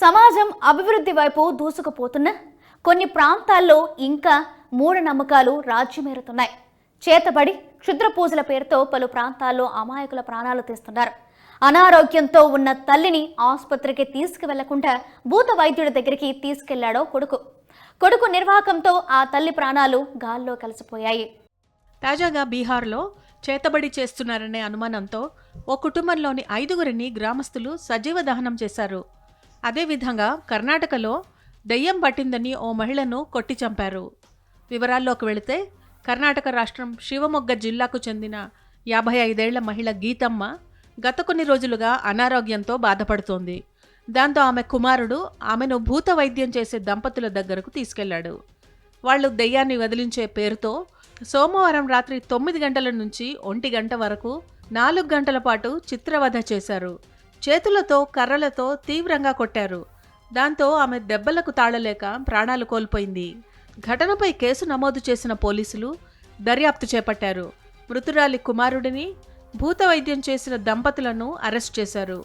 సమాజం అభివృద్ధి వైపు దూసుకుపోతున్న కొన్ని ప్రాంతాల్లో ఇంకా మూఢనమ్మకాలు రాజ్యమేరుతున్నాయి చేతబడి క్షుద్ర పూజల పేరుతో పలు ప్రాంతాల్లో అమాయకుల ప్రాణాలు తీస్తున్నారు. అనారోగ్యంతో ఉన్న తల్లిని ఆసుపత్రికి తీసుకువెళ్ళకుండా భూత వైద్యుడి దగ్గరికి తీసుకెళ్ళాడో కొడుకు. కొడుకు నిర్వాహకంతో ఆ తల్లి ప్రాణాలు గాల్లో కలిసిపోయాయి. తాజాగా బీహార్లో చేతబడి చేస్తున్నారనే అనుమానంతో ఓ కుటుంబంలోని ఐదుగురిని గ్రామస్తులు సజీవ దహనం చేశారు. అదేవిధంగా కర్ణాటకలో దెయ్యం పట్టిందని ఓ మహిళను కొట్టి చంపారు. వివరాల్లోకి వెళితే కర్ణాటక రాష్ట్రం శివమొగ్గ జిల్లాకు చెందిన యాభై ఐదేళ్ళ మహిళ గీతమ్మ గత కొన్ని రోజులుగా అనారోగ్యంతో బాధపడుతోంది. దాంతో ఆమె కుమారుడు ఆమెను భూత వైద్యం చేసే దంపతుల దగ్గరకు తీసుకెళ్ళాడు. వాళ్ళు దెయ్యాన్ని వదిలించే పేరుతో సోమవారం రాత్రి తొమ్మిది గంటల నుంచి ఒంటి గంట వరకు నాలుగు గంటల పాటు చిత్రవధ చేశారు. చేతులతో కర్రలతో తీవ్రంగా కొట్టారు. దాంతో ఆమె దెబ్బలకు తాళలేక ప్రాణాలు కోల్పోయింది. ఘటనపై కేసు నమోదు చేసిన పోలీసులు దర్యాప్తు చేపట్టారు. మృతురాలి కుమారుడిని భూత వైద్యం చేసిన దంపతులను అరెస్ట్ చేశారు.